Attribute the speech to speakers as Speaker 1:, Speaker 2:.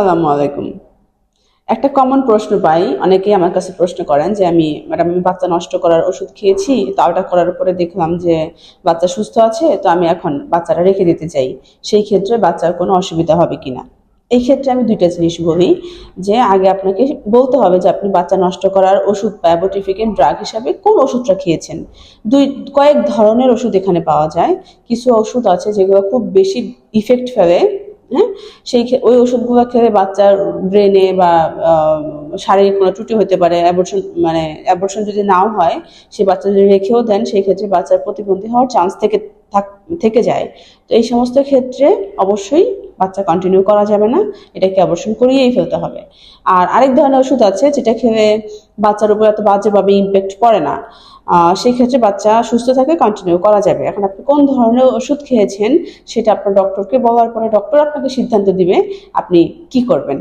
Speaker 1: আসসালামু আলাইকুম। একটা কমন প্রশ্ন পাই, অনেকেই আমার কাছে প্রশ্ন করেন যে আমি, ম্যাডাম, আমি বাচ্চা নষ্ট করার ওষুধ খেয়েছি, তো ওটা করার পরে দেখলাম যে বাচ্চা সুস্থ আছে, তো আমি এখন বাচ্চাটা রেখে দিতে চাই। সেই ক্ষেত্রে বাচ্চার কোনো অসুবিধা হবে কিনা? এই ক্ষেত্রে আমি দুইটা জিনিস বলি, যে আগে আপনাকে বলতে হবে যে আপনি বাচ্চা নষ্ট করার ওষুধ বা ড্রাগ হিসাবে কোন ওষুধটা খেয়েছেন? দুই, কয়েক ধরনের ওষুধ এখানে পাওয়া যায়। কিছু ওষুধ আছে যেগুলো খুব বেশি ইফেক্ট ফেলে হ্যাঁ সেই ওই ওষুধগুলো খেলে বাচ্চার ব্রেনে বা শারীরিক কোনো ত্রুটি হতে পারে অ্যাবর্শন মানে অ্যাবর্শন যদি নাও হয়, সে বাচ্চা যদি রেখেও দেন, সেই ক্ষেত্রে বাচ্চার প্রতিবন্ধী হওয়ার চান্স থেকে থাক- থেকে যায়। তো এই সমস্ত ক্ষেত্রে অবশ্যই বাচ্চা কন্টিনিউ করা যাবে না, এটাকে অবশ্যই করিয়েই ফেলতে হবে। আর আরেক ধরনের ওষুধ আছে, যেটা খেলে বাচ্চার উপর এত বাজেভাবে ইম্প্যাক্ট পড়ে না। সেই ক্ষেত্রে বাচ্চা সুস্থ থাকে কন্টিনিউ করা যাবে। এখন আপনি কোন ধরনের ওষুধ খেয়েছেন, সেটা আপনার ডক্টরকে বলার পরে ডক্টর আপনাকে সিদ্ধান্ত দিবে আপনি কি করবেন।